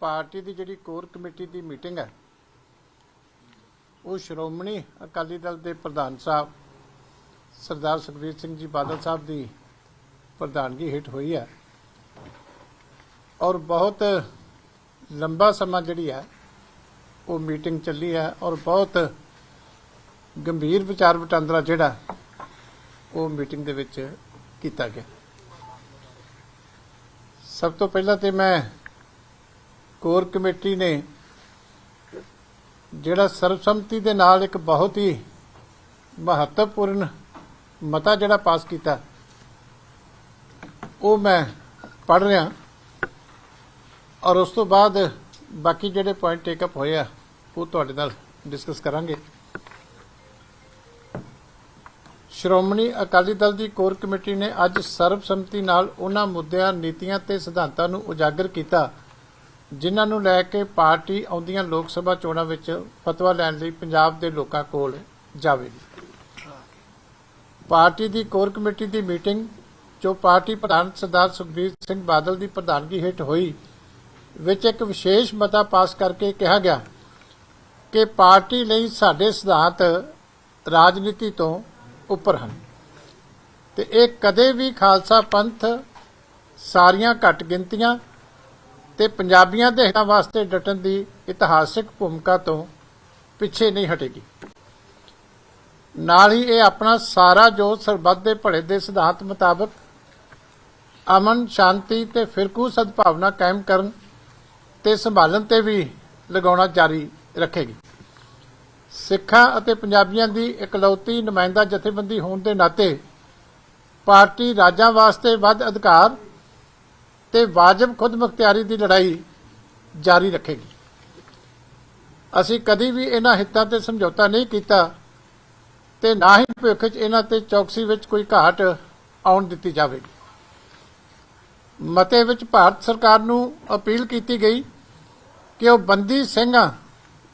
Party ਦੀ ਜਿਹੜੀ core committee ਦੀ meeting ਹੈ, ਉਹ ਸ਼੍ਰੋਮਣੀ ਅਕਾਲੀ ਦਲ ਦੇ ਪ੍ਰਧਾਨ ਸਾਹਿਬ, ਸਰਦਾਰ ਸੁਖਬੀਰ ਸਿੰਘ ਜੀ ਬਾਦਲ ਸਾਹਿਬ ਦੀ ਪ੍ਰਧਾਨਗੀ ਹੇਠ ਹੋਈ ਹੈ। ਔਰ ਬਹੁਤ ਲੰਬਾ ਸਮਾਂ ਜਿਹੜੀ ਹੈ, ਉਹ ਮੀਟਿੰਗ ਚੱਲੀ ਹੈ ਔਰ ਬਹੁਤ ਗੰਭੀਰ ਵਿਚਾਰ ਵਟਾਂਦਰਾ ਜਿਹੜਾ, ਉਹ ਮੀਟਿੰਗ ਦੇ ਵਿੱਚ ਕੀਤਾ ਗਿਆ। ਸਭ ਤੋਂ ਪਹਿਲਾਂ ਤੇ ਮੈਂ ਕੋਰ ਕਮੇਟੀ ਨੇ ਜਿਹੜਾ ਸਰਬਸੰਮਤੀ ਦੇ ਨਾਲ ਇੱਕ ਬਹੁਤ ਹੀ ਮਹੱਤਵਪੂਰਨ ਮਤਾ ਜਿਹੜਾ ਪਾਸ ਕੀਤਾ, ਉਹ ਮੈਂ ਪੜ੍ਹ ਰਿਹਾ ਔਰ ਉਸ ਤੋਂ ਬਾਅਦ ਬਾਕੀ ਜਿਹੜੇ ਪੁਆਇੰਟ ਟੇਕ ਅਪ ਹੋਏ ਆ, ਉਹ ਤੁਹਾਡੇ ਨਾਲ ਡਿਸਕਸ ਕਰਾਂਗੇ। ਸ਼੍ਰੋਮਣੀ ਅਕਾਲੀ ਦਲ ਦੀ ਕੋਰ ਕਮੇਟੀ ਨੇ ਅੱਜ ਸਰਬਸੰਮਤੀ ਨਾਲ ਉਹਨਾਂ ਮੁੱਦਿਆਂ, ਨੀਤੀਆਂ ਤੇ ਸਿਧਾਂਤਾਂ ਨੂੰ ਉਜਾਗਰ ਕੀਤਾ। ਜਿਨ੍ਹਾਂ ਨੂੰ ਲੈ ਕੇ ਪਾਰਟੀ ਆਉਂਦੀਆਂ ਲੋਕ ਸਭਾ ਚੋਣਾਂ ਵਿੱਚ ਫਤਵਾ ਲੈਣ ਲਈ ਪੰਜਾਬ ਦੇ ਲੋਕਾਂ ਕੋਲ ਜਾਵੇਗੀ। ਪਾਰਟੀ ਦੀ ਕੋਰ ਕਮੇਟੀ ਦੀ ਮੀਟਿੰਗ, ਜੋ ਪਾਰਟੀ ਪ੍ਰਧਾਨ ਸਰਦਾਰ ਸੁਖਬੀਰ ਸਿੰਘ ਬਾਦਲ ਦੀ ਪ੍ਰਧਾਨਗੀ ਹੇਠ ਹੋਈ, ਵਿੱਚ ਇੱਕ ਵਿਸ਼ੇਸ਼ ਮਤਾ ਪਾਸ ਕਰਕੇ ਕਿਹਾ ਗਿਆ ਕਿ ਪਾਰਟੀ ਲਈ ਸਾਡੇ ਸਿਧਾਂਤ ਰਾਜਨੀਤੀ ਤੋਂ ਉੱਪਰ ਹਨ ਤੇ ਇਹ ਕਦੇ ਵੀ ਖਾਲਸਾ ਪੰਥ ਸਾਰੀਆਂ ਘੱਟ ਗਿਣਤੀਆਂ ਤੇ ਪੰਜਾਬੀਆਂ ਦੇ ਹਿੱਤਾਂ ਵਾਸਤੇ ਡਟਣ ਦੀ ਇਤਿਹਾਸਿਕ ਭੂਮਿਕਾ ਤੋਂ ਪਿੱਛੇ ਨਹੀਂ ਹਟੇਗੀ। ਨਾਲ ਹੀ ਇਹ ਆਪਣਾ ਸਾਰਾ ਜੋ ਸਰਬੱਤ ਦੇ ਭਲੇ ਦੇ ਸਿਧਾਂਤ ਮੁਤਾਬਕ ਅਮਨ, ਸ਼ਾਂਤੀ ਤੇ ਫਿਰਕੂ ਸਦਭਾਵਨਾ ਕਾਇਮ ਕਰਨ ਤੇ ਸੰਭਾਲਣ ਤੇ ਵੀ ਲਗਾਉਣਾ ਜਾਰੀ ਰੱਖੇਗੀ। ਸਿੱਖਾਂ ਅਤੇ ਪੰਜਾਬੀਆਂ ਦੀ ਇਕਲੌਤੀ ਨੁਮਾਇੰਦਾ ਜਥੇਬੰਦੀ ਹੋਣ ਦੇ ਨਾਤੇ ਪਾਰਟੀ ਰਾਜਾਂ ਵਾਸਤੇ ਵੱਧ ਅਧਿਕਾਰ ਤੇ ਵਾਜਬ ਖੁਦਮੁਖਤਿਆਰੀ ਦੀ ਲੜਾਈ ਜਾਰੀ ਰੱਖੇਗੀ। ਅਸੀਂ ਕਦੀ ਵੀ ਇਹਨਾਂ ਹਿੱਤਾਂ ਤੇ ਸਮਝੌਤਾ ਨਹੀਂ ਕੀਤਾ ਤੇ ਨਾ ਹੀ ਭਵਿੱਖ 'ਚ ਇਹਨਾਂ ਤੇ ਚੌਕਸੀ ਵਿੱਚ ਕੋਈ ਘਾਟ ਆਉਣ ਦਿੱਤੀ ਜਾਵੇਗੀ। ਮਤੇ ਵਿੱਚ ਭਾਰਤ ਸਰਕਾਰ ਨੂੰ ਅਪੀਲ ਕੀਤੀ ਗਈ ਕਿ ਉਹ ਬੰਦੀ ਸਿੰਘਾਂ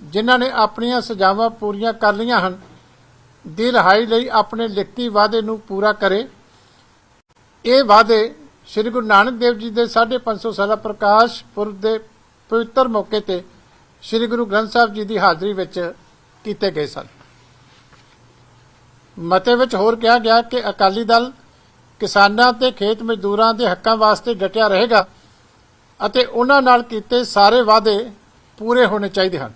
ਜਿਨ੍ਹਾਂ ਨੇ ਆਪਣੀਆਂ ਸਜ਼ਾਵਾਂ ਪੂਰੀਆਂ ਕਰ ਲਈਆਂ ਹਨ, ਦੀ ਰਿਹਾਈ ਲਈ ਆਪਣੇ ਲਿਖਤੀ ਵਾਅਦੇ ਨੂੰ ਪੂਰਾ ਕਰੇ। ਇਹ ਵਾਅਦੇ ਸ੍ਰੀ ਗੁਰੂ ਨਾਨਕ ਦੇਵ ਜੀ ਦੇ 550 ਸਾਲਾ ਪ੍ਰਕਾਸ਼ ਪੁਰਬ ਦੇ ਪਵਿੱਤਰ ਮੌਕੇ ਤੇ ਸ੍ਰੀ ਗੁਰੂ ਗ੍ਰੰਥ ਸਾਹਿਬ ਜੀ ਦੀ ਹਾਜ਼ਰੀ ਵਿੱਚ ਕੀਤੇ ਗਏ ਸਨ। ਮਤੇ ਵਿੱਚ ਹੋਰ ਕਿਹਾ ਗਿਆ ਕਿ ਅਕਾਲੀ ਦਲ ਕਿਸਾਨਾਂ ਤੇ ਖੇਤ ਮਜ਼ਦੂਰਾਂ ਦੇ ਹੱਕਾਂ ਵਾਸਤੇ ਡਟਿਆ ਰਹੇਗਾ ਅਤੇ ਉਹਨਾਂ ਨਾਲ ਕੀਤੇ ਸਾਰੇ ਵਾਅਦੇ ਪੂਰੇ ਹੋਣੇ ਚਾਹੀਦੇ ਹਨ।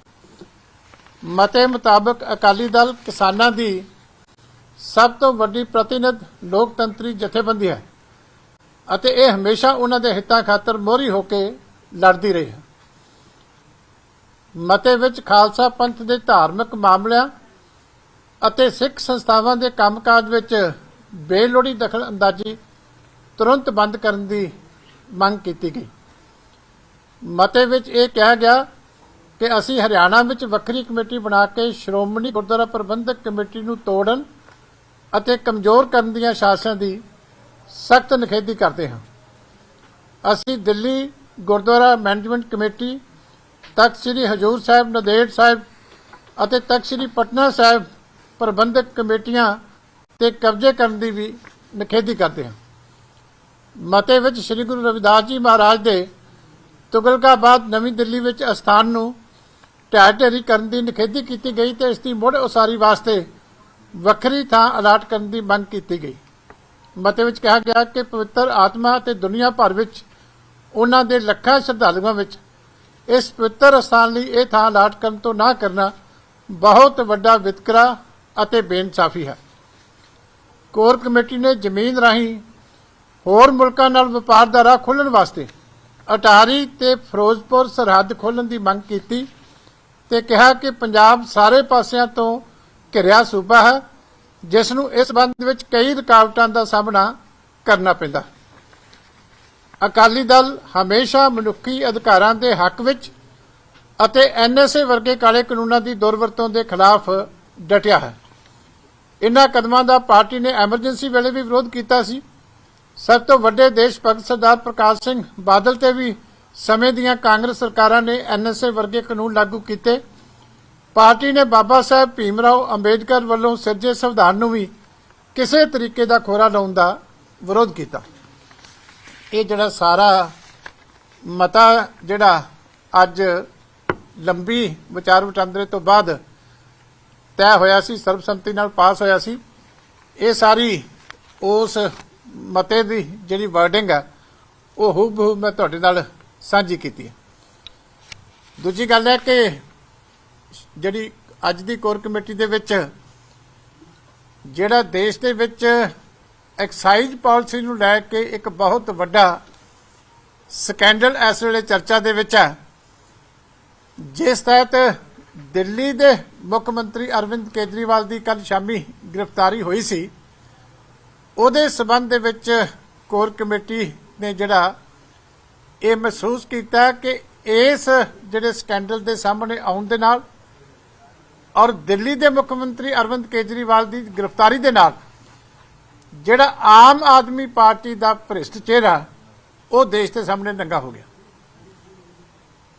ਮਤੇ ਮੁਤਾਬਕ ਅਕਾਲੀ ਦਲ ਕਿਸਾਨਾਂ ਦੀ ਸਭ ਤੋਂ ਵੱਡੀ ਪ੍ਰਤੀਨਿਧ ਲੋਕਤੰਤਰੀ ਜਥੇਬੰਦੀ ਹੈ। ਅਤੇ ਇਹ ਹਮੇਸ਼ਾ ਉਹਨਾਂ ਦੇ ਹਿੱਤਾਂ ਖਾਤਰ ਮੋਹਰੀ ਹੋ ਕੇ ਲੜਦੀ ਰਹੀ ਹੈ। ਮਤੇ ਵਿੱਚ ਖਾਲਸਾ ਪੰਥ ਦੇ ਧਾਰਮਿਕ ਮਾਮਲਿਆਂ ਅਤੇ ਸਿੱਖ ਸੰਸਥਾਵਾਂ ਦੇ ਕੰਮਕਾਜ ਵਿੱਚ ਬੇਲੋੜੀ ਦਖਲ ਅੰਦਾਜ਼ੀ ਤੁਰੰਤ ਬੰਦ ਕਰਨ ਦੀ ਮੰਗ ਕੀਤੀ ਗਈ। ਮਤੇ ਵਿੱਚ ਇਹ ਕਿਹਾ ਗਿਆ ਕਿ ਅਸੀਂ ਹਰਿਆਣਾ ਵਿੱਚ ਵੱਖਰੀ ਕਮੇਟੀ ਬਣਾ ਕੇ ਸ਼੍ਰੋਮਣੀ ਗੁਰਦੁਆਰਾ ਪ੍ਰਬੰਧਕ ਕਮੇਟੀ ਨੂੰ ਤੋੜਨ ਅਤੇ ਕਮਜ਼ੋਰ ਕਰਨ ਦੀਆਂ ਸਾਜ਼ਿਸ਼ਾਂ ਦੀ ਸਖਤ ਨਿਖੇਧੀ ਕਰਦੇ ਹਾਂ। ਅਸੀਂ ਦਿੱਲੀ ਗੁਰਦੁਆਰਾ ਮੈਨੇਜਮੈਂਟ ਕਮੇਟੀ, ਤਖਤ ਸ੍ਰੀ ਹਜੂਰ ਸਾਹਿਬ, ਨੰਦੇੜ ਸਾਹਿਬ ਅਤੇ ਤਖਤ ਸ੍ਰੀ ਪਟਨਾ ਸਾਹਿਬ ਪ੍ਰਬੰਧਕ ਕਮੇਟੀਆਂ ਤੇ ਕਬਜ਼ੇ ਕਰਨ ਦੀ ਵੀ ਨਿਖੇਧੀ ਕਰਦੇ ਹਾਂ। ਮਤੇ ਵਿੱਚ ਸ੍ਰੀ ਗੁਰੂ ਰਵਿਦਾਸ ਜੀ ਮਹਾਰਾਜ ਦੇ ਤੁਗਲਕਾਬਾਦ ਨਵੀਂ ਦਿੱਲੀ ਵਿੱਚ ਅਸਥਾਨ ਨੂੰ ਢਹਿ ਢੇਰੀ ਕਰਨ ਦੀ ਨਿਖੇਧੀ ਕੀਤੀ ਗਈ ਤੇ ਇਸ ਦੀ ਮੁੜ ਉਸਾਰੀ ਵਾਸਤੇ ਵੱਖਰੀ ਥਾਂ ਅਲਾਟ ਕਰਨ ਦੀ ਮੰਗ ਕੀਤੀ ਗਈ। ਮਤੇ ਵਿੱਚ ਕਿਹਾ ਗਿਆ ਕਿ ਪਵਿੱਤਰ ਆਤਮਾ ਤੇ ਦੁਨੀਆ ਭਰ ਵਿੱਚ ਉਹਨਾਂ ਦੇ ਲੱਖਾਂ ਸ਼ਰਧਾਲੂਆਂ ਵਿੱਚ ਇਸ ਪਵਿੱਤਰ ਸਥਾਨ ਲਈ ਇਹ ਥਾਂ ਅਲਾਟ ਕਰਨ ਤੋਂ ਨਾ ਕਰਨਾ ਬਹੁਤ ਵੱਡਾ ਵਿਤਕਰਾ ਅਤੇ ਬੇਇਨਸਾਫੀ ਹੈ। ਕੋਰ ਕਮੇਟੀ ਨੇ ਜ਼ਮੀਨ ਰਾਹੀਂ ਹੋਰ ਮੁਲਕਾਂ ਨਾਲ ਵਪਾਰ ਦਾ ਰਾਹ ਖੋਲਣ ਵਾਸਤੇ ਅਟਾਰੀ ਤੇ ਫਿਰੋਜ਼ਪੁਰ ਸਰਹੱਦ ਖੋਲਣ ਦੀ ਮੰਗ ਕੀਤੀ ਤੇ ਕਿਹਾ ਕਿ ਪੰਜਾਬ ਸਾਰੇ ਪਾਸਿਆਂ ਤੋਂ ਘਿਰਿਆ ਸੂਬਾ ਹੈ। ਜਿਸ ਨੂੰ ਇਸ ਸੰਬੰਧ ਵਿੱਚ ਕਈ ਰੁਕਾਵਟਾਂ ਦਾ ਸਾਹਮਣਾ ਕਰਨਾ ਪੈਂਦਾ। ਅਕਾਲੀ ਦਲ ਹਮੇਸ਼ਾ ਮਨੁੱਖੀ ਅਧਿਕਾਰਾਂ ਦੇ ਹੱਕ ਵਿੱਚ ਅਤੇ ਐਨਐਸਏ ਵਰਗੇ ਕਾਲੇ ਕਾਨੂੰਨਾਂ ਦੀ ਦੁਰਵਰਤੋਂ ਦੇ ਖਿਲਾਫ ਡਟਿਆ ਹੈ। ਇਨ੍ਹਾਂ ਕਦਮਾਂ ਦਾ ਪਾਰਟੀ ਨੇ ਐਮਰਜੈਂਸੀ ਵੇਲੇ ਵੀ ਵਿਰੋਧ ਕੀਤਾ ਸੀ। ਸਭ ਤੋਂ ਵੱਡੇ ਦੇਸ਼ ਭਗਤ ਸਰਦਾਰ ਪ੍ਰਕਾਸ਼ ਸਿੰਘ ਬਾਦਲ ਤੇ ਵੀ ਸਮੇਂ ਦੀਆਂ ਕਾਂਗਰਸ ਸਰਕਾਰਾਂ ਨੇ ਐਨਐਸਏ ਵਰਗੇ ਕਾਨੂੰਨ ਲਾਗੂ ਕੀਤੇ। ਪਾਰਟੀ ਨੇ ਬਾਬਾ ਸਾਹਿਬ ਭੀਮਰਾਓ ਅੰਬੇਦਕਰ ਵੱਲੋਂ ਸਿਰਜੇ ਸੰਵਿਧਾਨ ਨੂੰ ਵੀ ਕਿਸੇ ਤਰੀਕੇ ਦਾ ਖੋਰਾ ਲਾਉਣ ਦਾ ਵਿਰੋਧ ਕੀਤਾ। ਇਹ ਜਿਹੜਾ ਸਾਰਾ ਮਤਾ ਜਿਹੜਾ ਅੱਜ ਲੰਬੀ ਵਿਚਾਰ ਵਟਾਂਦਰੇ ਤੋਂ ਬਾਅਦ ਤੈਅ ਹੋਇਆ ਸੀ, ਸਰਬਸੰਮਤੀ ਨਾਲ ਪਾਸ ਹੋਇਆ ਸੀ, ਇਹ ਸਾਰੀ ਉਸ ਮਤੇ ਦੀ ਜਿਹੜੀ ਵਰਡਿੰਗ ਹੈ ਉਹ ਹੂਬ ਮੈਂ ਤੁਹਾਡੇ ਨਾਲ ਸਾਂਝੀ ਕੀਤੀ ਹੈ। ਦੂਜੀ ਗੱਲ ਹੈ ਕਿ ਜਿਹੜੀ ਅੱਜ ਦੀ ਕੋਰ ਕਮੇਟੀ ਦੇ ਵਿੱਚ, ਜਿਹੜਾ ਦੇਸ਼ ਦੇ ਵਿੱਚ ਐਕਸਾਈਜ਼ ਪਾਲਿਸੀ ਨੂੰ ਲੈ ਕੇ ਇੱਕ ਬਹੁਤ ਵੱਡਾ ਸਕੈਂਡਲ ਇਸ ਵੇਲੇ ਚਰਚਾ ਦੇ ਵਿੱਚ ਹੈ, ਜਿਸ ਤਹਿਤ ਦਿੱਲੀ ਦੇ ਮੁੱਖ ਮੰਤਰੀ ਅਰਵਿੰਦ ਕੇਜਰੀਵਾਲ ਦੀ ਕੱਲ ਸ਼ਾਮੀ ਗ੍ਰਿਫਤਾਰੀ ਹੋਈ ਸੀ। ਉਹਦੇ ਸਬੰਧ ਦੇ ਵਿੱਚ ਕੋਰ ਕਮੇਟੀ ਨੇ ਜਿਹੜਾ ਇਹ ਮਹਿਸੂਸ ਕੀਤਾ ਕਿ ਇਸ ਜਿਹੜੇ ਸਕੈਂਡਲ ਦੇ ਸਾਹਮਣੇ ਆਉਣ ਦੇ ਨਾਲ ਔਰ ਦਿੱਲੀ ਦੇ ਮੁੱਖ ਮੰਤਰੀ ਅਰਵਿੰਦ ਕੇਜਰੀਵਾਲ ਦੀ ਗ੍ਰਿਫਤਾਰੀ ਦੇ ਨਾਲ ਜਿਹੜਾ ਆਮ ਆਦਮੀ ਪਾਰਟੀ ਦਾ ਭ੍ਰਿਸ਼ਟ ਚਿਹਰਾ, ਉਹ ਦੇਸ਼ ਦੇ ਸਾਹਮਣੇ ਨੰਗਾ ਹੋ ਗਿਆ।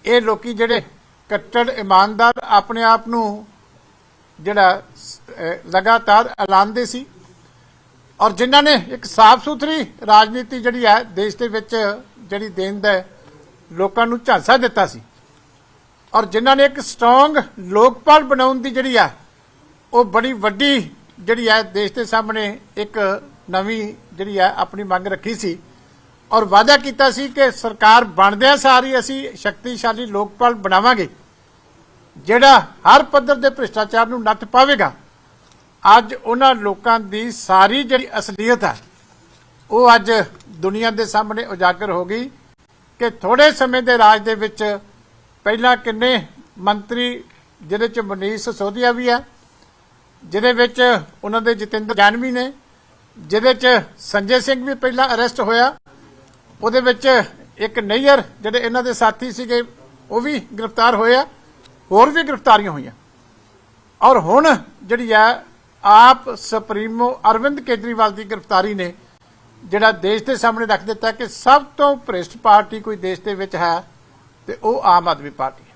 ਇਹ ਲੋਕੀ ਜਿਹੜੇ ਕੱਟੜ, ਇਮਾਨਦਾਰ ਆਪਣੇ ਆਪ ਨੂੰ ਜਿਹੜਾ ਲਗਾਤਾਰ ਐਲਾਨਦੇ ਸੀ ਔਰ ਜਿਨ੍ਹਾਂ ਨੇ ਇੱਕ ਸਾਫ਼ ਸੁਥਰੀ ਰਾਜਨੀਤੀ ਜਿਹੜੀ ਹੈ, ਦੇਸ਼ ਦੇ ਵਿੱਚ ਜਿਹੜੀ ਦੇਣ ਦਾ ਲੋਕਾਂ ਨੂੰ ਝਾਂਸਾ ਦਿੱਤਾ ਸੀ। ਔਰ ਜਿਨ੍ਹਾਂ ਨੇ ਇੱਕ ਸਟਰੋਂਗ ਲੋਕਪਾਲ ਬਣਾਉਣ ਦੀ ਜਿਹੜੀ ਆ, ਉਹ ਬੜੀ ਵੱਡੀ ਜਿਹੜੀ ਹੈ ਦੇਸ਼ ਦੇ ਸਾਹਮਣੇ ਇੱਕ ਨਵੀਂ ਜਿਹੜੀ ਆ ਆਪਣੀ ਮੰਗ ਰੱਖੀ ਸੀ। ਔਰ ਵਾਅਦਾ ਕੀਤਾ ਸੀ ਕਿ ਸਰਕਾਰ ਬਣਦਿਆਂ ਸਾਰੀ ਅਸੀਂ ਸ਼ਕਤੀਸ਼ਾਲੀ ਲੋਕਪਾਲ ਬਣਾਵਾਂਗੇ, ਜਿਹੜਾ ਹਰ ਪੱਧਰ ਦੇ ਭ੍ਰਿਸ਼ਟਾਚਾਰ ਨੂੰ ਨੱਥ ਪਾਵੇਗਾ। ਅੱਜ ਉਹਨਾਂ ਲੋਕਾਂ ਦੀ ਸਾਰੀ ਜਿਹੜੀ ਅਸਲੀਅਤ ਹੈ ਉਹ ਅੱਜ ਦੁਨੀਆ ਦੇ ਸਾਹਮਣੇ ਉਜਾਗਰ ਹੋ ਗਈ ਕਿ ਥੋੜੇ ਸਮੇਂ ਦੇ ਰਾਜ ਦੇ ਵਿੱਚ ਪਹਿਲਾਂ ਕਿੰਨੇ ਮੰਤਰੀ, ਜਿਹਦੇ ਚ ਮਨੀਸ਼ ਸਿਸੋਦੀਆ ਵੀ ਹੈ ਜਿਹਦੇ ਵਿੱਚ ਉਹਨਾਂ ਦੇ ਜਤਿੰਦਰ ਜਾਨਵੀ ਨੇ, ਜਿਹਦੇ ਚ ਸੰਜੇ ਸਿੰਘ ਵੀ ਪਹਿਲਾਂ ਅਰੈਸਟ ਹੋਇਆ, ਉਹਦੇ ਵਿੱਚ ਇੱਕ ਨਈਅਰ ਜਿਹੜੇ ਇਹਨਾਂ ਦੇ ਸਾਥੀ ਸੀਗੇ, ਉਹ ਵੀ ਗ੍ਰਿਫਤਾਰ ਹੋਏ ਆ ਹੋਰ ਵੀ ਗ੍ਰਿਫਤਾਰੀਆਂ ਹੋਈਆਂ। ਔਰ ਹੁਣ ਜਿਹੜੀ ਹੈ ਆਪ ਸੁਪਰੀਮੋ ਅਰਵਿੰਦ ਕੇਜਰੀਵਾਲ ਦੀ ਗ੍ਰਿਫਤਾਰੀ ਨੇ, ਜਿਹੜਾ ਦੇਸ਼ ਦੇ ਸਾਹਮਣੇ ਰੱਖ ਦਿੱਤਾ ਕਿ ਸਭ ਤੋਂ ਭ੍ਰਿਸ਼ਟ ਪਾਰਟੀ ਕੋਈ ਦੇਸ਼ ਦੇ ਵਿੱਚ ਹੈ ਤੇ ਉਹ ਆਮ ਆਦਮੀ ਪਾਰਟੀ ਹੈ।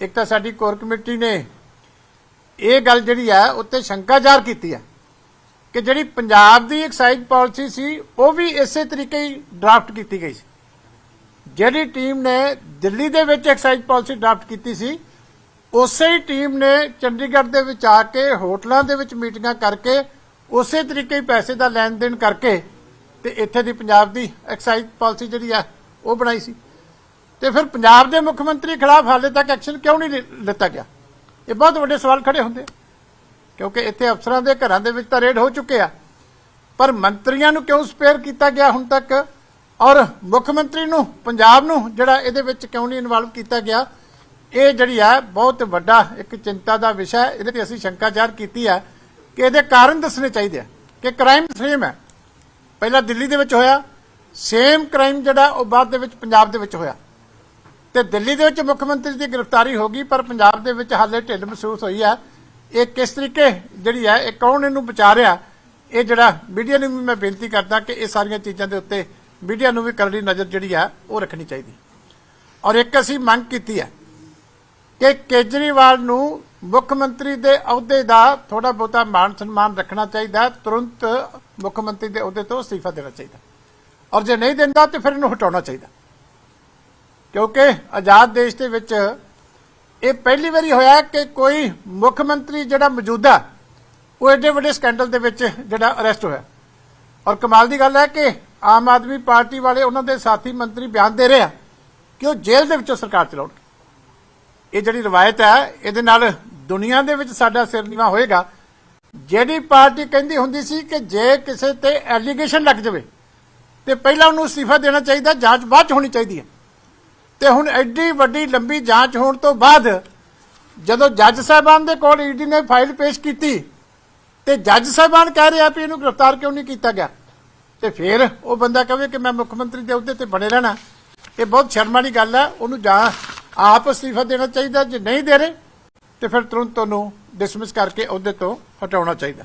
ਇੱਕ ਤਾਂ ਸਾਡੀ ਕੋਰ ਕਮੇਟੀ ਨੇ ਇਹ ਗੱਲ ਜਿਹੜੀ ਹੈ, ਉੱਤੇ ਸ਼ੰਕਾ ਜ਼ਾਹਰ ਕੀਤੀ ਹੈ ਕਿ ਜਿਹੜੀ ਪੰਜਾਬ ਦੀ ਐਕਸਾਈਜ਼ ਪਾਲਿਸੀ ਸੀ, ਉਹ ਵੀ ਇਸੇ ਤਰੀਕੇ ਹੀ ਡਰਾਫਟ ਕੀਤੀ ਗਈ ਸੀ। ਜਿਹੜੀ ਟੀਮ ਨੇ ਦਿੱਲੀ ਦੇ ਵਿੱਚ ਐਕਸਾਈਜ਼ ਪਾਲਿਸੀ ਡਰਾਫਟ ਕੀਤੀ ਸੀ, ਉਸੇ ਹੀ ਟੀਮ ਨੇ ਚੰਡੀਗੜ੍ਹ ਦੇ ਵਿੱਚ ਆ ਕੇ ਹੋਟਲਾਂ ਦੇ ਵਿੱਚ ਮੀਟਿੰਗਾਂ ਕਰਕੇ, ਉਸੇ ਤਰੀਕੇ ਹੀ ਪੈਸੇ ਦਾ ਲੈਣ ਦੇਣ ਕਰਕੇ ਤੇ ਇੱਥੇ ਦੀ ਪੰਜਾਬ ਦੀ ਐਕਸਾਈਜ਼ ਪਾਲਿਸੀ ਜਿਹੜੀ ਆ ਉਹ ਬਣਾਈ ਸੀ। ਤੇ ਫਿਰ ਪੰਜਾਬ ਦੇ ਮੁੱਖ ਮੰਤਰੀ ਖਿਲਾਫ ਹਾਲੇ ਤੱਕ ਐਕਸ਼ਨ ਕਿਉਂ ਨਹੀਂ ਲਿੱਤਾ ਗਿਆ? ਇਹ ਬਹੁਤ ਵੱਡੇ ਸਵਾਲ ਖੜੇ ਹੁੰਦੇ। ਕਿਉਂਕਿ ਇੱਥੇ ਅਫਸਰਾਂ ਦੇ ਘਰਾਂ ਦੇ ਵਿੱਚ ਤਾਂ ਰੇਡ ਹੋ ਚੁੱਕੇ ਆ। ਪਰ ਮੰਤਰੀਆਂ ਨੂੰ ਕਿਉਂ ਸਪੇਅਰ ਕੀਤਾ ਗਿਆ ਹੁਣ ਤੱਕ? ਔਰ ਮੁੱਖ ਮੰਤਰੀ ਨੂੰ, ਪੰਜਾਬ ਨੂੰ ਜਿਹੜਾ ਇਹਦੇ ਵਿੱਚ ਕਿਉਂ ਨਹੀਂ ਇਨਵੋਲਵ ਕੀਤਾ ਗਿਆ? ਇਹ ਜਿਹੜੀ ਹੈ ਬਹੁਤ ਵੱਡਾ ਇੱਕ ਚਿੰਤਾ ਦਾ ਵਿਸ਼ਾ ਹੈ। ਇਹਦੇ ਤੇ ਅਸੀਂ ਸ਼ੰਕਾ ਜ਼ਾਹਰ ਕੀਤੀ ਹੈ ਕਿ ਇਹਦੇ ਕਾਰਨ ਦੱਸਣੇ ਚਾਹੀਦੇ ਆ ਕਿ ਕ੍ਰਾਈਮ ਸੇਮ ਹੈ। ਪਹਿਲਾਂ ਦਿੱਲੀ ਦੇ ਵਿੱਚ ਹੋਇਆ। ਸੇਮ ਕ੍ਰਾਈਮ ਜਿਹੜਾ ਉਹ ਬਾਅਦ ਦੇ ਵਿੱਚ ਪੰਜਾਬ ਦੇ ਵਿੱਚ ਹੋਇਆ। ਤੇ ਦਿੱਲੀ ਦੇ ਵਿੱਚ ਮੁੱਖ ਮੰਤਰੀ ਦੀ ਗ੍ਰਿਫਤਾਰੀ ਹੋ ਗਈ, ਪਰ ਪੰਜਾਬ ਦੇ ਵਿੱਚ ਹਾਲੇ ਢਿੱਲ ਮਹਿਸੂਸ ਹੋਈ ਹੈ ਇਹ ਕਿਸ ਤਰੀਕੇ ਜਿਹੜੀ ਹੈ ਇਹ ਕੌਣ ਇਹਨੂੰ ਬਚਾ ਰਿਹਾ? ਇਹ ਜਿਹੜਾ ਮੀਡੀਆ ਨੂੰ ਵੀ ਮੈਂ ਬੇਨਤੀ ਕਰਦਾ ਕਿ ਇਹ ਸਾਰੀਆਂ ਚੀਜ਼ਾਂ ਦੇ ਉੱਤੇ ਮੀਡੀਆ ਨੂੰ ਵੀ ਕਰੜੀ ਨਜ਼ਰ ਜਿਹੜੀ ਆ, ਉਹ ਰੱਖਣੀ ਚਾਹੀਦੀ। ਔਰ ਇੱਕ ਅਸੀਂ ਮੰਗ ਕੀਤੀ ਹੈ ਕਿ ਕੇਜਰੀਵਾਲ ਨੂੰ ਮੁੱਖ ਮੰਤਰੀ ਦੇ ਅਹੁਦੇ ਦਾ ਥੋੜਾ ਬਹੁਤਾ ਮਾਣ ਸਨਮਾਨ ਰੱਖਣਾ ਚਾਹੀਦਾ, ਤੁਰੰਤ ਮੁੱਖ ਮੰਤਰੀ ਦੇ ਅਹੁਦੇ ਤੋਂ ਅਸਤੀਫਾ ਦੇਣਾ ਚਾਹੀਦਾ। ਔਰ ਜੇ ਨਹੀਂ ਦਿੰਦਾ, ਤੇ ਫਿਰ ਇਹਨੂੰ ਹਟਾਉਣਾ ਚਾਹੀਦਾ। ਕਿਉਂਕਿ ਆਜ਼ਾਦ ਦੇਸ਼ ਦੇ ਵਿੱਚ ਇਹ ਪਹਿਲੀ ਵਾਰੀ ਹੋਇਆ ਕਿ ਕੋਈ ਮੁੱਖ ਮੰਤਰੀ ਜਿਹੜਾ ਮੌਜੂਦਾ ਉਹ ਐਡੇ ਵੱਡੇ ਸਕੈਂਡਲ ਦੇ ਵਿੱਚ ਜਿਹੜਾ ਅਰੈਸਟ ਹੋਇਆ। ਔਰ ਕਮਾਲ ਦੀ ਗੱਲ ਹੈ ਕਿ ਆਮ ਆਦਮੀ ਪਾਰਟੀ ਵਾਲੇ ਉਹਨਾਂ ਦੇ ਸਾਥੀ ਮੰਤਰੀ ਬਿਆਨ ਦੇ ਰਹੇ ਆ ਕਿ ਉਹ ਜੇਲ੍ਹ ਦੇ ਵਿੱਚੋਂ ਸਰਕਾਰ ਚਲਾਉਣ ਇਹ ਜਿਹੜੀ ਰਵਾਇਤ ਹੈ, ਇਹਦੇ ਨਾਲ ਦੁਨੀਆ ਦੇ ਵਿੱਚ ਸਾਡਾ ਸਿਰ ਨੀਵਾ ਹੋਏਗਾ। ਜਿਹੜੀ ਪਾਰਟੀ ਕਹਿੰਦੀ ਹੁੰਦੀ ਸੀ ਕਿ ਜੇ ਕਿਸੇ ਤੇ ਐਲੀਗੇਸ਼ਨ ਲੱਗ ਜਾਵੇ, ਤੇ ਪਹਿਲਾਂ ਉਹਨੂੰ ਅਸਤੀਫਾ ਦੇਣਾ ਚਾਹੀਦਾ, ਜਾਂਚ ਬਾਅਦ ਚ ਹੋਣੀ ਚਾਹੀਦੀ ਹੈ। ਤੇ ਹੁਣ ਐਡੀ ਵੱਡੀ ਲੰਬੀ ਜਾਂਚ ਹੋਣ ਤੋਂ ਬਾਅਦ ਜਦੋਂ ਜੱਜ ਸਾਹਿਬਾਨ ਦੇ ਕੋਲ ਈਡੀ ਨੇ ਫਾਈਲ ਪੇਸ਼ ਕੀਤੀ ਤੇ ਜੱਜ ਸਾਹਿਬਾਨ ਕਹਿ ਰਿਹਾ ਵੀ ਇਹਨੂੰ ਗ੍ਰਿਫਤਾਰ ਕਿਉਂ ਨਹੀਂ ਕੀਤਾ ਗਿਆ, ਤੇ ਫਿਰ ਉਹ ਬੰਦਾ ਕਹੇ ਕਿ ਮੈਂ ਮੁੱਖ ਮੰਤਰੀ ਦੇ ਅਹੁਦੇ ਤੇ ਬਣੇ ਰਹਿਣਾ। ਇਹ ਬਹੁਤ ਸ਼ਰਮ ਵਾਲੀ ਗੱਲ ਹੈ, ਉਹਨੂੰ ਜਾਂ ਆਪ ਅਸਤੀਫਾ ਦੇਣਾ ਚਾਹੀਦਾ ਜੇ ਨਹੀਂ ਦੇ ਰਹੇ, ਤੇ ਫਿਰ ਤੁਰੰਤ ਉਹਨੂੰ ਡਿਸਮਿਸ ਕਰਕੇ ਅਹੁਦੇ ਤੋਂ ਹਟਾਉਣਾ ਚਾਹੀਦਾ।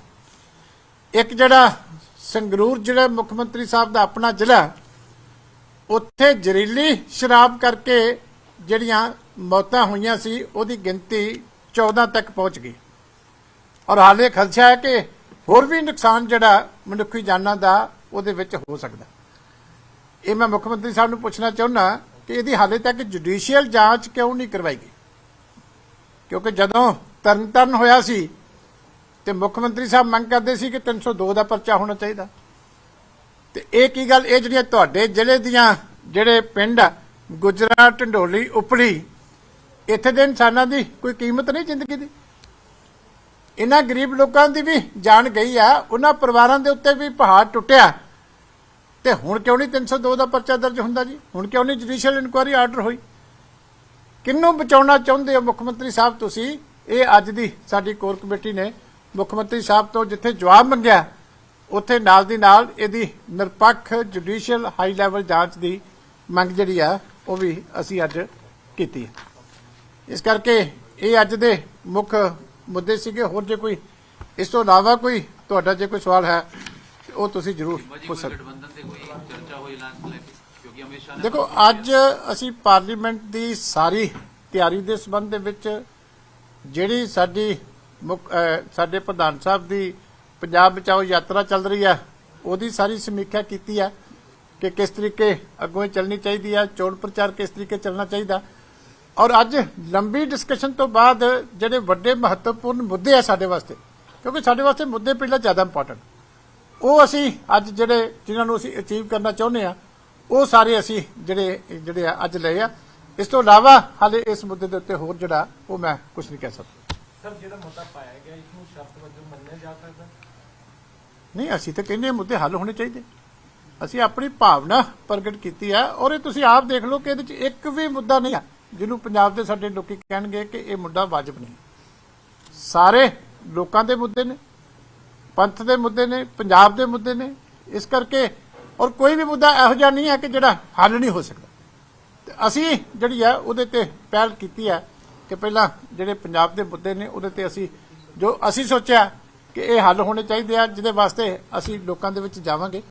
ਇੱਕ ਜਿਹੜਾ ਸੰਗਰੂਰ ਜਿਹੜਾ ਮੁੱਖ ਮੰਤਰੀ ਸਾਹਿਬ ਦਾ ਆਪਣਾ ਜ਼ਿਲ੍ਹਾ ਉੱਥੇ ਜ਼ਹਿਰੀਲੀ ਸ਼ਰਾਬ ਕਰਕੇ ਜਿਹੜੀਆਂ ਮੌਤਾਂ ਹੋਈਆਂ ਸੀ, ਉਹਦੀ ਗਿਣਤੀ 14 ਤੱਕ ਪਹੁੰਚ ਗਈ। ਔਰ ਹਾਲੇ ਖਦਸ਼ਾ ਹੈ ਕਿ ਹੋਰ ਵੀ ਨੁਕਸਾਨ ਜਿਹੜਾ ਮਨੁੱਖੀ ਜਾਨਾਂ ਦਾ, ਉਹਦੇ ਵਿੱਚ ਹੋ ਸਕਦਾ। ਇਹ ਮੈਂ ਮੁੱਖ ਮੰਤਰੀ ਸਾਹਿਬ ਨੂੰ ਪੁੱਛਣਾ ਚਾਹੁੰਦਾ ਕਿ ਇਹਦੀ ਹਾਲੇ ਤੱਕ ਜੁਡੀਸ਼ੀਅਲ ਜਾਂਚ ਕਿਉਂ ਨਹੀਂ ਕਰਵਾਈ ਗਈ? ਕਿਉਂਕਿ ਜਦੋਂ ਤਰਨਤਰਨ ਹੋਇਆ ਸੀ ਤੇ ਮੁੱਖ ਮੰਤਰੀ ਸਾਹਿਬ ਮੰਗ ਕਰਦੇ ਸੀ ਕਿ 302 ਦਾ ਪਰਚਾ ਹੋਣਾ ਚਾਹੀਦਾ। ਤੇ ਇਹ ਕੀ ਗੱਲ, ਇਹ ਜਿਹੜੀਆਂ ਤੁਹਾਡੇ ਜ਼ਿਲ੍ਹੇ ਦੀਆਂ ਜਿਹੜੇ ਪਿੰਡ ਆ ਗੁਜਰਾ ਢੰਡੋਲੀ, ਉਪਲੀ, ਇੱਥੇ ਦੇ ਇਨਸਾਨਾਂ ਦੀ ਕੋਈ ਕੀਮਤ ਨਹੀਂ ਜ਼ਿੰਦਗੀ ਦੀ? ਇਹਨਾਂ ਗਰੀਬ ਲੋਕਾਂ ਦੀ ਵੀ ਜਾਨ ਗਈ ਆ, ਉਹਨਾਂ ਪਰਿਵਾਰਾਂ ਦੇ ਉੱਤੇ ਵੀ ਪਹਾੜ ਟੁੱਟਿਆ। ਤੇ ਹੁਣ ਕਿਉਂ ਨਹੀਂ 302 ਦਾ ਪਰਚਾ ਦਰਜ ਹੁੰਦਾ ਜੀ? ਹੁਣ ਕਿਉਂ ਨਹੀਂ ਜੁਡੀਸ਼ੀਅਲ ਇਨਕੁਆਇਰੀ ਆਰਡਰ ਹੋਈ? ਕਿੰਨੂੰ ਬਚਾਉਣਾ ਚਾਹੁੰਦੇ ਹੋ ਮੁੱਖ ਮੰਤਰੀ ਸਾਹਿਬ ਤੁਸੀਂ? ਇਹ ਅੱਜ ਦੀ ਸਾਡੀ ਕੋਰ ਕਮੇਟੀ ਨੇ ਮੁੱਖ ਮੰਤਰੀ ਸਾਹਿਬ ਤੋਂ ਜਿੱਥੇ ਜਵਾਬ ਮੰਗਿਆ ਉੱਥੇ ਨਾਲ ਦੀ ਨਾਲ ਇਹਦੀ ਨਿਰਪੱਖ ਜੁਡੀਸ਼ੀਅਲ ਹਾਈ ਲੈਵਲ ਜਾਂਚ ਦੀ ਮੰਗ ਜਿਹੜੀ ਆ ਉਹ ਵੀ ਅਸੀਂ ਅੱਜ ਕੀਤੀ ਹੈ। ਇਸ ਕਰਕੇ ਇਹ ਅੱਜ ਦੇ ਮੁੱਖ ਮੁੱਦੇ ਸੀਗੇ। ਹੋਰ ਜੇ ਕੋਈ ਇਸ ਤੋਂ ਇਲਾਵਾ ਕੋਈ ਤੁਹਾਡਾ ਜੇ ਕੋਈ ਸਵਾਲ ਹੈ ਉਹ ਤੁਸੀਂ ਜ਼ਰੂਰ ਪੁੱਛ ਸਕਦੇ ਹੋ। ਦੇਖੋ ਅੱਜ ਅਸੀਂ ਪਾਰਲੀਮੈਂਟ ਦੀ ਸਾਰੀ ਤਿਆਰੀ ਦੇ ਸੰਬੰਧ ਦੇ ਵਿੱਚ ਜਿਹੜੀ ਸਾਡੀ ਸਾਡੇ ਪ੍ਰਧਾਨ ਸਾਹਿਬ ਦੀ ਪੰਜਾਬ ਬਚਾਓ ਯਾਤਰਾ ਚੱਲ ਰਹੀ ਹੈ। ਉਹਦੀ ਸਾਰੀ ਸਮੀਖਿਆ ਕੀਤੀ ਹੈ ਕਿ ਕਿਸ ਤਰੀਕੇ ਅੱਗੋਂ ਚੱਲਣੀ ਚਾਹੀਦੀ ਆ ਚੋਣ ਪ੍ਰਚਾਰ ਕਿਸ ਤਰੀਕੇ ਚੱਲਣਾ ਚਾਹੀਦਾ। ਔਰ ਅੱਜ ਲੰਬੀ ਡਿਸਕਸ਼ਨ ਤੋਂ ਬਾਅਦ ਜਿਹੜੇ ਵੱਡੇ ਮਹੱਤਵਪੂਰਨ ਮੁੱਦੇ ਆ ਸਾਡੇ ਵਾਸਤੇ, ਕਿਉਂਕਿ ਸਾਡੇ ਵਾਸਤੇ ਮੁੱਦੇ ਪਹਿਲਾਂ ਜ਼ਿਆਦਾ ਇੰਪੋਰਟੈਂਟ ਉਹ ਅਸੀਂ ਅੱਜ ਜਿਹੜੇ ਜਿਨ੍ਹਾਂ ਨੂੰ ਅਸੀਂ ਅਚੀਵ ਕਰਨਾ ਚਾਹੁੰਦੇ ਆ ਉਹ ਸਾਰੇ ਅਸੀਂ ਜਿਹੜੇ ਜਿਹੜੇ ਅੱਜ ਲਏ ਆ। ਇਸ ਤੋਂ ਇਲਾਵਾ ਹਾਲੇ ਇਸ ਮੁੱਦੇ ਦੇ ਉੱਤੇ ਹੋਰ ਜਿਹੜਾ, ਉਹ ਮੈਂ ਕੁਝ ਨਹੀਂ ਕਹਿ ਸਕਦਾ। ਸਰ, ਜਿਹੜਾ ਮੁੱਦਾ ਪਾਇਆ ਗਿਆ, ਇਸ ਨੂੰ ਸ਼ਰਤ ਵਜੋਂ ਮੰਨਿਆ ਜਾ ਸਕਦਾ? ਨਹੀਂ, ਅਸੀਂ ਤਾਂ ਕਹਿੰਦੇ ਹਾਂ ਮੁੱਦੇ ਹੱਲ ਹੋਣੇ ਚਾਹੀਦੇ। ਅਸੀਂ ਆਪਣੀ ਭਾਵਨਾ ਪ੍ਰਗਟ ਕੀਤੀ ਹੈ ਔਰ ਇਹ ਤੁਸੀਂ ਆਪ ਦੇਖ ਲਓ ਕਿ ਇਹਦੇ ਵਿੱਚ ਇੱਕ ਵੀ ਮੁੱਦਾ ਨਹੀਂ ਆ, ਜਿਹਨੂੰ ਪੰਜਾਬ ਦੇ ਸਾਡੇ ਲੋਕੀ ਕਹਿਣਗੇ ਕਿ ਇਹ ਮੁੱਦਾ ਵਾਜਬ ਨਹੀਂ। ਸਾਰੇ ਲੋਕਾਂ ਦੇ ਮੁੱਦੇ ਨੇ, ਪੰਥ ਦੇ ਮੁੱਦੇ ਨੇ, ਪੰਜਾਬ ਦੇ ਮੁੱਦੇ ਨੇ, ਇਸ ਕਰਕੇ ਔਰ ਕੋਈ ਵੀ ਮੁੱਦਾ ਇਹੋ ਜਿਹਾ ਨਹੀਂ ਹੈ ਕਿ ਜਿਹੜਾ ਹੱਲ ਨਹੀਂ ਹੋ ਸਕਦਾ। ਤੇ ਅਸੀਂ ਜਿਹੜੀ ਹੈ ਉਹਦੇ ਤੇ ਪਹਿਲ ਕੀਤੀ ਹੈ ਕਿ ਪਹਿਲਾਂ ਜਿਹੜੇ ਪੰਜਾਬ ਦੇ ਮੁੱਦੇ ਨੇ ਉਹਦੇ ਤੇ ਅਸੀਂ ਜੋ ਅਸੀਂ ਸੋਚਿਆ ਕਿ ਇਹ ਹੱਲ ਹੋਣੇ ਚਾਹੀਦੇ ਆ ਜਿਹਦੇ ਵਾਸਤੇ ਅਸੀਂ ਲੋਕਾਂ ਦੇ ਵਿੱਚ ਜਾਵਾਂਗੇ।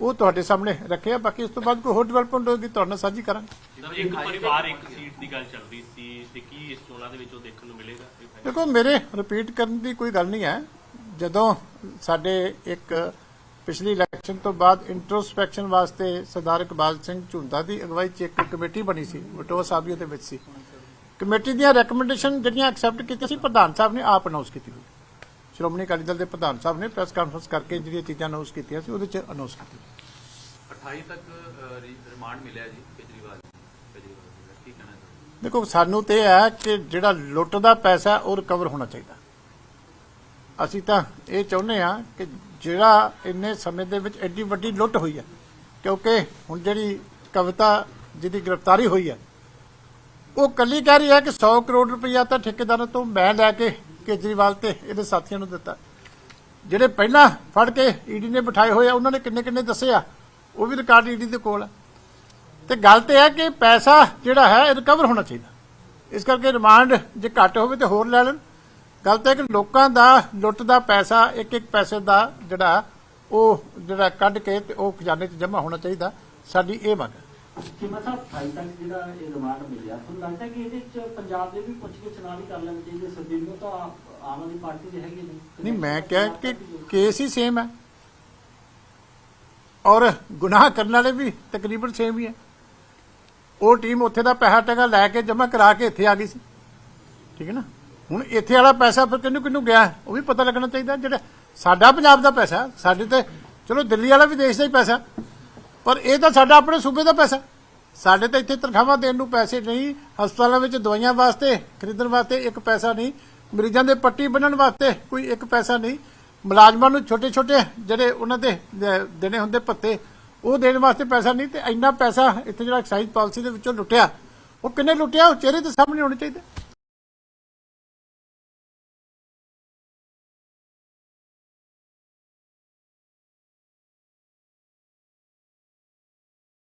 ਉਹ ਤੁਹਾਡੇ ਸਾਹਮਣੇ ਰੱਖਿਆ ਬਾਕੀ ਇਸ ਤੋਂ ਬਾਅਦ ਕੋਈ ਹੋਰ ਡਿਵੈਲਪਮੈਂਟ ਹੋਏਗੀ ਤੁਹਾਡੇ ਨਾਲ ਸਾਂਝੀ ਕਰਾਂਗੇ। ਇੱਕ ਪਰਿਵਾਰ ਇੱਕ ਸੀਟ ਦੀ ਗੱਲ ਚੱਲ ਰਹੀ ਸੀ ਤੇ ਕੀ ਇਸ ਚੋਣਾਂ ਦੇ ਵਿੱਚ ਉਹ ਦੇਖਣ ਨੂੰ ਮਿਲੇਗਾ? ਦੇਖੋ ਮੇਰੇ ਰਿਪੀਟ ਕਰਨ ਦੀ ਕੋਈ ਗੱਲ ਨਹੀਂ ਹੈ। ਜਦੋਂ ਸਾਡੇ ਇੱਕ ਪਿਛਲੀ ਇਲੈਕਸ਼ਨ ਤੋਂ ਬਾਅਦ ਇੰਟਰੋਸਪੈਕਸ਼ਨ ਵਾਸਤੇ ਸਰਦਾਰ ਇਕਬਾਲ ਸਿੰਘ ਝੁੰਦਾ ਦੀ ਅਗਵਾਈ 'ਚ ਇੱਕ ਕਮੇਟੀ ਬਣੀ ਸੀ ਵਟੋ ਸਾਹਿਬ ਉਹਦੇ ਵਿੱਚ ਸੀ। ਕਮੇਟੀ ਦੀਆਂ ਰეკਮੈਂਡੇਸ਼ਨ ਜਿਹੜੀਆਂ ਐਕਸੈਪਟ ਕੀਤੀਆਂ ਸੀ ਪ੍ਰਧਾਨ ਸਾਹਿਬ ਨੇ ਆਪ ਅਨਾਉਂਸ ਕੀਤੀ ਹੋਈ ਸ਼੍ਰੋਮਣੀ ਅਕਾਲੀ ਦਲ ਦੇ ਪ੍ਰਧਾਨ ਸਾਹਿਬ ਨੇ ਪ੍ਰੈਸ ਕਾਨਫਰੰਸ ਕਰਕੇ ਜਿਹੜੀਆਂ ਚੀਜ਼ਾਂ ਅਨਾਉਂਸ ਕੀਤੀਆਂ ਸੀ ਉਹਦੇ 'ਚ ਅਨਾਉਂਸ ਕੀਤੀ 28 ਤੱਕ ਰਿਮਾਂਡ ਮਿਲਿਆ ਜੀ ਕੇਜਰੀਵਾਲ। ਕੀ ਕਹਿਣਾ ਦੇਖੋ ਸਾਨੂੰ ਤੇ ਹੈ ਕਿ ਜਿਹੜਾ ਲੁੱਟ ਦਾ ਪੈਸਾ ਉਹ ਰਿਕਵਰ ਹੋਣਾ ਚਾਹੀਦਾ। ਅਸੀਂ ਤਾਂ ਇਹ ਚਾਹੁੰਦੇ ਆ ਕਿ ਜਿਹੜਾ ਇੰਨੇ ਸਮੇਂ ਦੇ ਵਿੱਚ ਐਡੀ ਵੱਡੀ ਲੁੱਟ ਹੋਈ ਹੈ ਕਿਉਂਕਿ ਹੁਣ ਜਿਹੜੀ ਕਵਿਤਾ ਜਿਹਦੀ ਗ੍ਰਿਫਤਾਰੀ ਹੋਈ ਹੈ ਉਹ ਕੱਲੀ ਕਹਿ ਰਹੀ ਹੈ ਕਿ 100 ਕਰੋੜ ਰੁਪਈਆ ਤਾਂ ਠੇਕੇਦਾਰਾਂ ਤੋਂ ਮੈਂ ਲੈ ਕੇ ਕੇਜਰੀਵਾਲ ਤੇ ਇਹਦੇ ਸਾਥੀਆਂ ਨੂੰ ਦਿੱਤਾ। ਜਿਹੜੇ ਪਹਿਲਾਂ ਫੜ ਕੇ ਈਡੀ ਨੇ ਬਿਠਾਏ ਹੋਏ ਆ, ਉਹਨਾਂ ਨੇ ਕਿੰਨੇ ਕਿੰਨੇ ਦੱਸੇ ਆ? ਉਹ ਵੀ ਰਿਕਾਰਡ ਈਡੀ ਦੇ ਕੋਲ ਆ। ਤੇ ਗੱਲ ਤੇ ਹੈ ਕਿ ਪੈਸਾ ਜਿਹੜਾ ਹੈ ਰਿਕਵਰ ਹੋਣਾ ਚਾਹੀਦਾ। ਇਸ ਕਰਕੇ ਰਿਮਾਂਡ ਜੇ ਘੱਟ ਹੋਵੇ ਤੇ ਹੋਰ ਲੈ ਲੈਣ। ਗੱਲ ਤੇ ਹੈ ਕਿ ਲੋਕਾਂ ਦਾ, ਲੁੱਟ ਦਾ ਪੈਸਾ, ਇੱਕ ਇੱਕ ਪੈਸੇ ਦਾ ਜਿਹੜਾ, ਉਹ ਜਿਹੜਾ ਕੱਢ ਕੇ ਤੇ ਉਹ ਖਜ਼ਾਨੇ 'ਚ ਜਮ੍ਹਾਂ ਹੋਣਾ ਚਾਹੀਦਾ। ਸਾਡੀ ਇਹ ਮੰਗ ਹੈ। ਚੀਮਾ ਸਾਹਿਬ ਭਾਈ ਤੱਕ ਜਿਹੜਾ ਇਹ ਰਿਮਾਂਡ ਮਿਲਿਆ? ਤੁਹਾਨੂੰ ਲੱਗਦਾ ਕਿ ਇਹਦੇ ਚ ਪੰਜਾਬ ਦੇ ਵੀ ਪੁੱਛ ਕੇ ਹੀ ਕਰ ਲੈਣੇ ਚਾਹੀਦੇ ਸਰਦੀਪ ਨੂੰ ਤਾਂ ਆਮ ਆਦਮੀ ਪਾਰਟੀ ਦੇ ਹੈਗੇ ਨੇ। ਨਹੀਂ, ਮੈਂ ਕਿਹਾ ਕਿ ਕੇਸ ਹੀ ਸੇਮ ਹੈ। ਔਰ ਗੁਨਾਹ ਕਰਨ ਵਾਲੇ ਵੀ ਤਕਰੀਬਨ ਸੇਮ ਹੀ ਹੈ। ਉਹ ਟੀਮ ਉੱਥੇ ਦਾ ਪੈਸਾ ਟਗਾ ਲੈ ਕੇ ਜਮ੍ਹਾਂ ਕਰਾ ਕੇ ਇੱਥੇ ਆ ਗਈ ਸੀ। ਠੀਕ ਹੈ ਨਾ? ਹੁਣ ਇੱਥੇ ਵਾਲਾ ਪੈਸਾ ਫਿਰ ਕਿਹਨੂੰ ਕਿਹਨੂੰ ਗਿਆ? ਉਹ ਵੀ ਪਤਾ ਲੱਗਣਾ ਚਾਹੀਦਾ ਜਿਹੜਾ ਸਾਡਾ ਪੰਜਾਬ ਦਾ ਪੈਸਾ ਸਾਡੇ ਤੇ ਚਲੋ ਦਿੱਲੀ ਵਾਲਾ ਵੀ ਦੇਸ਼ ਦਾ ਹੀ ਪੈਸਾ ਪਰ ਇਹ ਤਾਂ ਸਾਡਾ ਆਪਣੇ ਸੂਬੇ ਦਾ ਪੈਸਾ। ਸਾਡੇ ਤਾਂ ਇੱਥੇ ਤਨਖਾਹਾਂ ਦੇਣ ਨੂੰ ਪੈਸੇ ਨਹੀਂ, ਹਸਪਤਾਲਾਂ ਵਿੱਚ ਦਵਾਈਆਂ ਵਾਸਤੇ, ਖਰੀਦਣ ਵਾਸਤੇ ਇੱਕ ਪੈਸਾ ਨਹੀਂ, ਮਰੀਜ਼ਾਂ ਦੇ ਪੱਟੀ ਬੰਨਣ ਵਾਸਤੇ ਕੋਈ ਇੱਕ ਪੈਸਾ ਨਹੀਂ। ਮੁਲਾਜ਼ਮਾਂ ਨੂੰ ਛੋਟੇ ਛੋਟੇ ਜਿਹੜੇ ਉਹਨਾਂ ਦੇ ਦੇਣੇ ਹੁੰਦੇ ਭੱਤੇ, ਉਹ ਦੇਣ ਵਾਸਤੇ ਪੈਸਾ ਨਹੀਂ ਤੇ ਇੰਨਾ ਪੈਸਾ ਇੱਥੇ ਜਿਹੜਾ ਐਕਸਾਈਜ਼ ਪਾਲਿਸੀ ਦੇ ਵਿੱਚੋਂ ਲੁੱਟਿਆ। ਉਹ ਕਿੰਨੇ ਲੁੱਟਿਆ? ਉਹ ਚਿਹਰੇ ਦੇ ਸਾਹਮਣੇ ਹੋਣੇ ਚਾਹੀਦੇ।